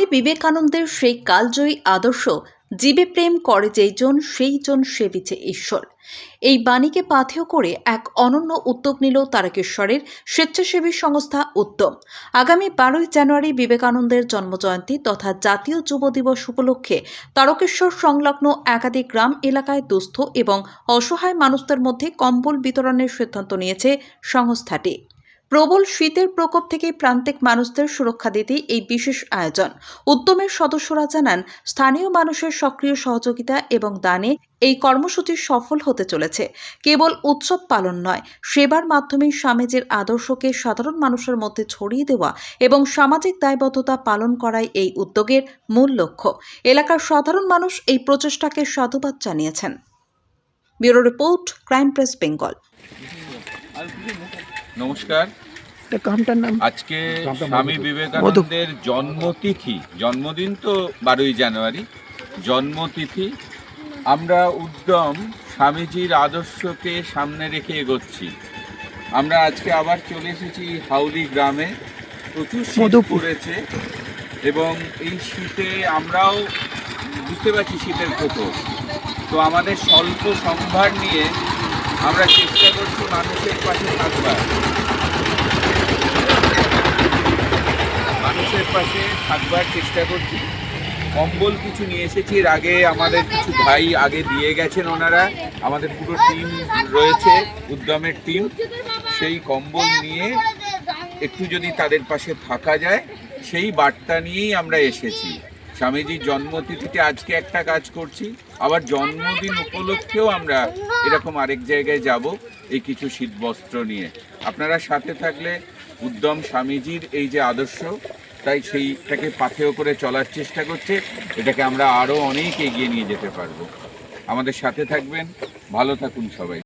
স্বামী বিবেকানন্দের সেই কালজয়ী আদর্শ জীবে প্রেম করে যেইজন, সেইজন সেবিছে ঈশ্বর। এই বাণীকে পাথেয় করে এক অনন্য উদ্যোগ নিল তারকেশ্বরের স্বেচ্ছাসেবী সংস্থা উদ্যম। আগামী বারোই জানুয়ারি বিবেকানন্দের জন্মজয়ন্তী তথা জাতীয় যুব দিবস উপলক্ষে তারকেশ্বর সংলগ্ন একাধিক গ্রাম এলাকায় দুস্থ এবং অসহায় মানুষদের মধ্যে কম্বল বিতরণের সিদ্ধান্ত নিয়েছে সংস্থাটি। প্রবল শীতের প্রকোপ থেকে প্রান্তিক মানুষদের সুরক্ষা দিতে এই বিশেষ আয়োজন। উদ্যমের সদস্যরা জানান, স্থানীয় মানুষের সক্রিয় সহযোগিতা এবং দানে এই কর্মসূচি সফল হতে চলেছে। কেবল উৎসব পালন নয়, সেবার মাধ্যমে স্বামীজির আদর্শকে সাধারণ মানুষের মধ্যে ছড়িয়ে দেওয়া এবং সামাজিক দায়বদ্ধতা পালন করাই এই উদ্যোগের মূল লক্ষ্য। এলাকার সাধারণ মানুষ এই প্রচেষ্টাকে সাধুবাদ জানিয়েছেন। Bureau report, crime press, Bengal. নমস্কার। এটা কামটার নাম। আজকে স্বামী বিবেকানন্দের জন্মতিথি। জন্মদিন তো বারোই জানুয়ারি। জন্মতিথি। আমরা উদ্যম স্বামীজির আদর্শকে সামনে রেখে এগোচ্ছি। আমরা আজকে আবার চলে এসেছি হাউলি গ্রামে। প্রচুর শীত। পড়েছে এবং এই শীতে আমরাও বুঝতে পারছি শীতের প্রকোপ তো আমাদের স্বল্প সম্ভার নিয়ে আমরা চেষ্টা করছি মানুষের পাশে থাকবার মানুষের পাশে থাকবার চেষ্টা করছি। কম্বল কিছু নিয়ে এসেছি। এর আগে আমাদের কিছু ভাই আগে দিয়ে গেছেন ওনারা। আমাদের পুরো টিম রয়েছে, উদ্যমের টিম। সেই কম্বল নিয়ে একটু যদি তাদের পাশে থাকা যায়, সেই বার্তা নিয়েই আমরা এসেছি। স্বামীজির জন্মতিথিতে আজকে একটা কাজ করছি। আবার জন্মদিন উপলক্ষেও আমরা এরকম আরেক জায়গায় যাব, এই কিছু শীতবস্ত্র নিয়ে। আপনারা সাথে থাকলে উদ্যম স্বামীজির এই যে আদর্শ তাই সেইটাকে পাথেয় করে চলার চেষ্টা করছে। এটাকে আমরা আরও অনেক এগিয়ে নিয়ে যেতে পারব। আমাদের সাথে থাকবেন। ভালো থাকুন সবাই।